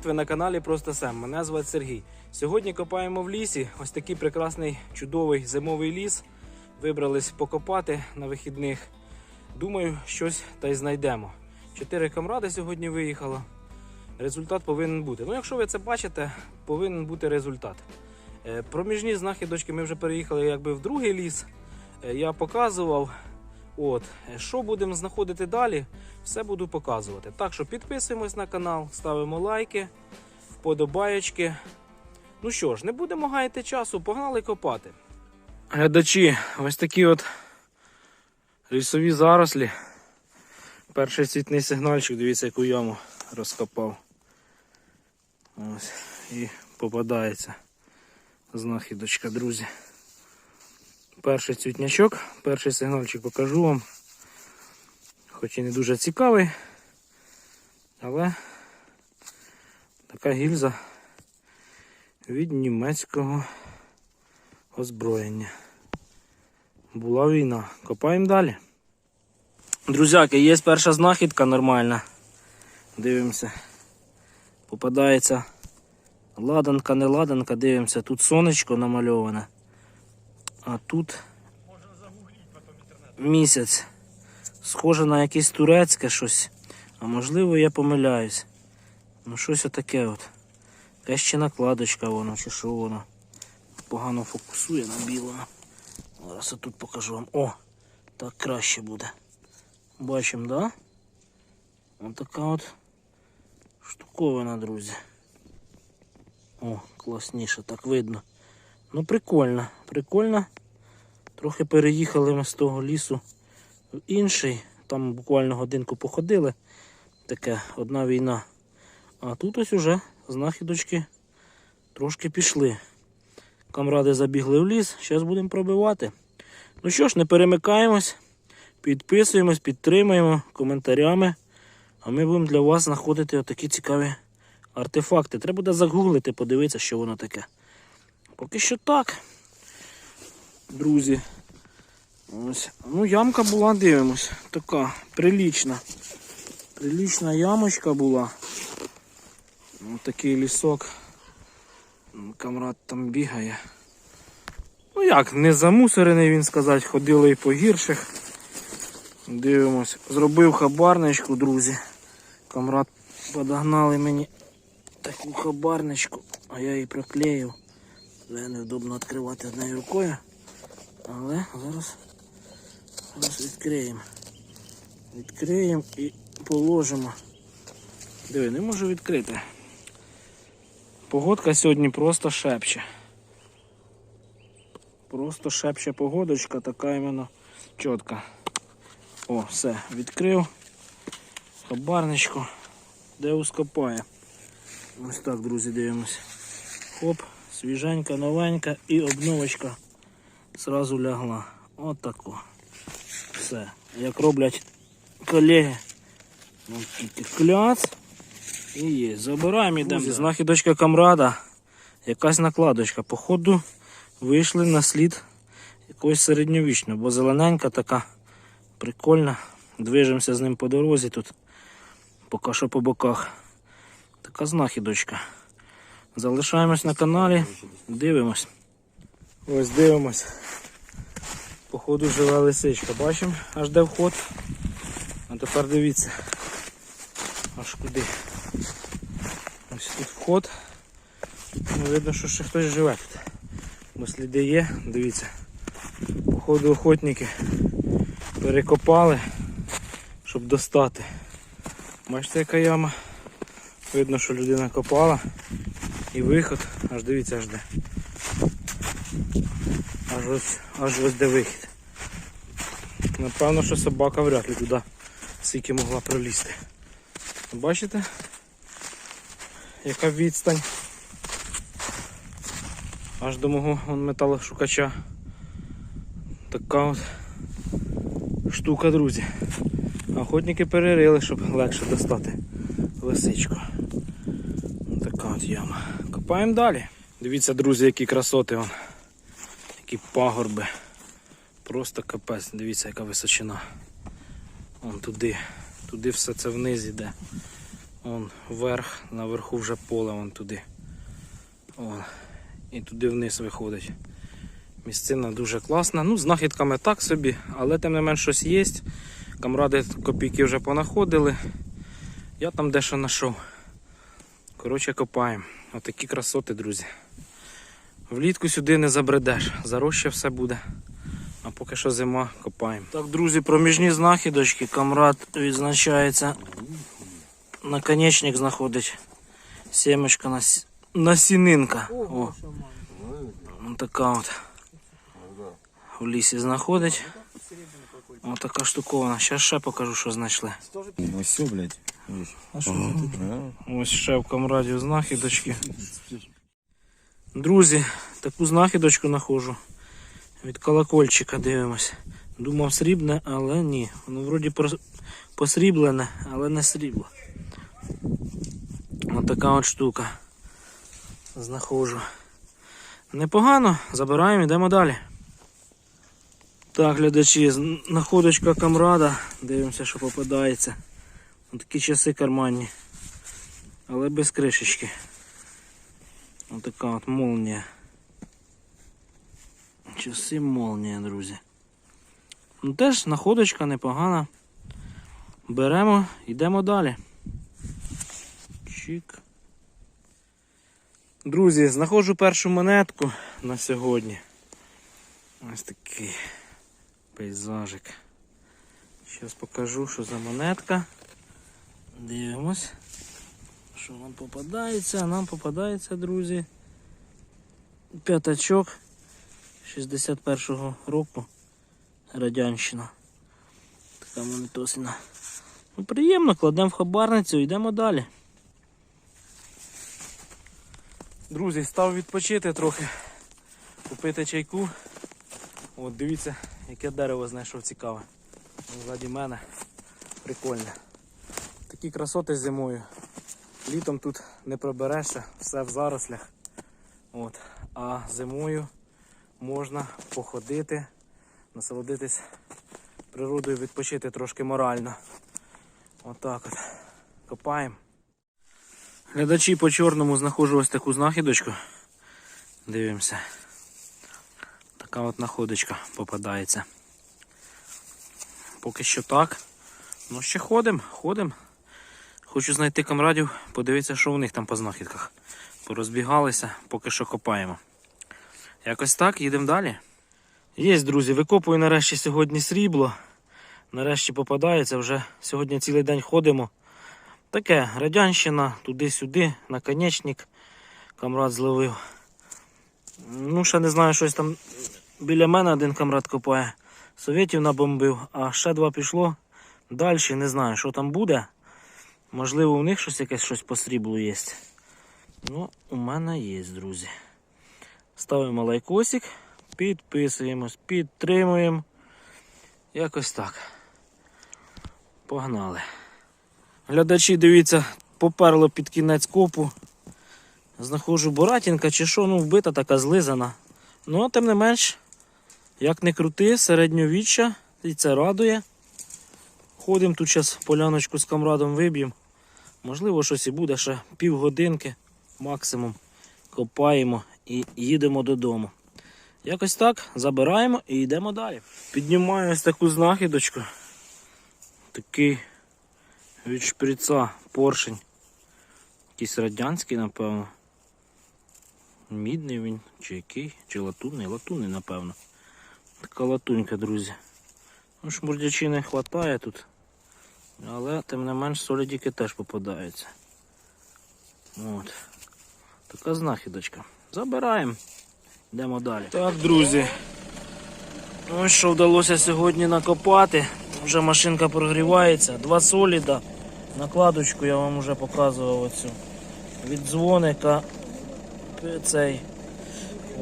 Привіт! Ви на каналі Просто Сем. Мене звати Сергій. Сьогодні копаємо в лісі. Ось такий прекрасний чудовий зимовий ліс. Вибрались покопати на вихідних. Думаю, щось та й знайдемо. Чотири камради сьогодні виїхало. Результат повинен бути. Ну, якщо ви це бачите, повинен бути результат. Е, Проміжні знахідочки ми вже переїхали якби в другий ліс. Е, Я показував. От, що будемо знаходити далі, все буду показувати. Так що підписуємось на канал, ставимо лайки, вподобаєчки. Ну що ж, не будемо гаяти часу, погнали копати. Глядачі, ось такі от лісові зарослі. Перший світний сигнальчик, дивіться, яку яму розкопав. Ось, і попадається знахідочка, друзі. Перший цвітнячок, перший сигнальчик покажу вам. Хоч і не дуже цікавий, але така гільза від німецького озброєння. Була війна. Копаємо далі. Друзяки, є перша знахідка нормальна. Дивимося. Попадається ладанка, не ладанка, дивимося. Тут сонечко намальоване. А тут місяць. Схоже на якесь турецьке щось. А можливо я помиляюсь. Ну щось отаке от. Якась ще накладочка воно, чи що воно. Погано фокусує на білому. Зараз я тут покажу вам. О! Так краще буде. Бачимо, да? Ось така от штуковина, друзі. О, класніше, так видно. Ну, прикольно, прикольно. Трохи переїхали ми з того лісу в інший. Там буквально годинку походили. Таке одна війна. А тут ось уже знахідочки трошки пішли. Камради забігли в ліс, зараз будемо пробивати. Ну що ж, не перемикаємось, підписуємось, підтримуємо коментарями. А ми будемо для вас знаходити отакі цікаві артефакти. Треба буде загуглити, подивитися, що воно таке. Поки що так. Друзі. Ось. Ну, ямка була, дивимось. Така прилічна. Прилічна ямочка була. Ось такий лісок. Ну, Камрад там бігає. Ну як, не замусорений він сказати, ходили і по гірших. Дивимось. Зробив хабарничку, друзі. Камрад подогнали мені таку хабарничку, а я її проклеїв. Вже невдобно відкривати однією рукою. Але зараз, зараз відкриємо. Відкриємо і положимо. Диви, не можу відкрити. Погодка сьогодні просто шепче. Просто шепче погодочка, така іменно чітка. О, все, відкрив. Хабарничку. Де ускопає. Ось так, друзі, дивимось. Хоп, свіженька, новенька і обновочка зразу лягла. От тако. Все. Як роблять колеги. Тільки кляц. І є. Забираємо ідемо. Знахідочка камрада. Якась накладочка. Походу вийшли на слід якогось середньовічного, бо зелененька така прикольна. Движемося з ним по дорозі тут. Поки що по боках. Така знахідочка. Залишаємось на каналі, дивимось. Ось дивимось. Походу жива лисичка. Бачимо, аж де вход. А тепер дивіться. Аж куди. Ось тут вход. Ну, видно, що ще хтось живе тут. Бо сліди є, дивіться. Походу охотники перекопали, щоб достати. Бачите, яка яма? Видно, що людина копала. І виход, аж дивіться аж де. Аж ось, аж ось де вихід. Напевно, що собака вряд ли туди скільки могла пролізти. Бачите? Яка відстань? Аж до мого металошукача. Така от штука, друзі. Охотники перерили, щоб легше достати лисичку. Така от яма. Копаємо далі. Дивіться, друзі, які красоти вон. Які пагорби. Просто капець. Дивіться, яка височина. Вон туди. Туди все це вниз іде. Вон вверх, наверху вже поле вон туди. Вон. І туди вниз виходить. Місцина дуже класна. Ну, з знахідками так собі, але тим не менш щось є. Камради копійки вже понаходили. Я там дещо знайшов. Коротше, копаємо. Отакі красоти, друзі. Влітку сюди не забредеш, зарожче все буде. А поки що зима копаємо. Так, друзі, проміжні знахідочки. Камрад відзначається. Наконечник знаходить. Сімечка нас... насінинка. О, Ось така от. В лісі знаходить. Ось така штукована. Зараз ще покажу, що знайшли. Все, блядь. А що Ось ще в камраді знахідочки. Друзі, таку знахідочку знаходжу. Від колокольчика дивимось. Думав срібне, але ні. Воно вроді посріблене, але не срібло. Ось така от штука. Знаходжу. Непогано, забираємо, йдемо далі. Так, глядачі, з- находочка камрада. Дивимося, що попадається. Такі часи карманні. Але без кришечки. Ось така от молнія. Часи молнія, друзі. Ну теж находочка непогана. Беремо, йдемо далі. Чик. Друзі, знаходжу першу монетку на сьогодні. Ось такий пейзажик. Зараз покажу, що за монетка. Дивимось. Що нам попадається? Нам попадається, друзі. П'ятачок 61-го року. Радянщина. Така монетосина. Ну, приємно, кладемо в хабарницю, йдемо далі. Друзі, став відпочити трохи, купити чайку. От дивіться, яке дерево знайшов цікаве. Ззаді мене. Прикольне. Такі красоти зимою. Літом тут не проберешся, все в зарослях. От. А зимою можна походити, насолодитись природою, відпочити трошки морально. Отак от. Копаємо. Глядачі по чорному знаходжу ось таку знахідочку. Дивимося. Така от находочка попадається. Поки що так. Ну ще ходимо, ходимо. Хочу знайти камрадів, подивитися, що у них там по знахідках. Порозбігалися, поки що копаємо. Якось так, їдемо далі. Є, друзі, викопую нарешті сьогодні срібло. Нарешті попадається, вже сьогодні цілий день ходимо. Таке, радянщина, туди-сюди, наконечник. Камрад зловив. Ну, ще не знаю, щось там біля мене один камрад копає. Совєтів набомбив, а ще два пішло. Далі не знаю, що там буде. Можливо, у них щось якесь щось по сріблу є. Ну, у мене є, друзі. Ставимо лайкосик, підписуємось, підтримуємо. Якось так. Погнали. Глядачі, дивіться, поперло під кінець копу. Знаходжу буратінка чи що, ну вбита така злизана. Ну, тим не менш, як не крути, середньовіччя, і це радує. Ходимо тут зараз поляночку з камрадом виб'ємо. Можливо, щось і буде ще півгодинки максимум. Копаємо і їдемо додому. Якось так, забираємо і йдемо далі. Піднімаю ось таку знахідочку. Такий від шприца поршень. Якийсь радянський, напевно. Мідний він, чи який, чи латунний, латунний, напевно. Така латунька, друзі. Ну, шмурдячі не вистачає тут. Але тим не менш солідіки теж попадаються. От. Така знахідочка. Забираємо. Йдемо далі. Так, друзі. Ось що вдалося сьогодні накопати. Вже машинка прогрівається. Два соліда. Накладочку я вам вже показував оцю. Від дзвоника. Цей.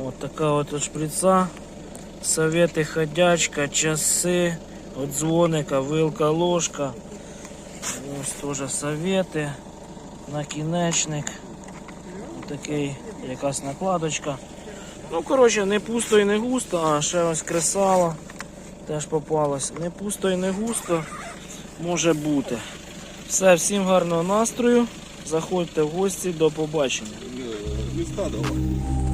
От така от шприца. Совети ходячка, часи. От дзвоника, вилка, ложка. Ось теж совети. Накінечник. Такий якась накладочка. Ну, коротше, не пусто і не густо, а ще ось кресало теж попалось. Не пусто і не густо може бути. Все, всім гарного настрою. Заходьте в гості, до побачення. Листа давай.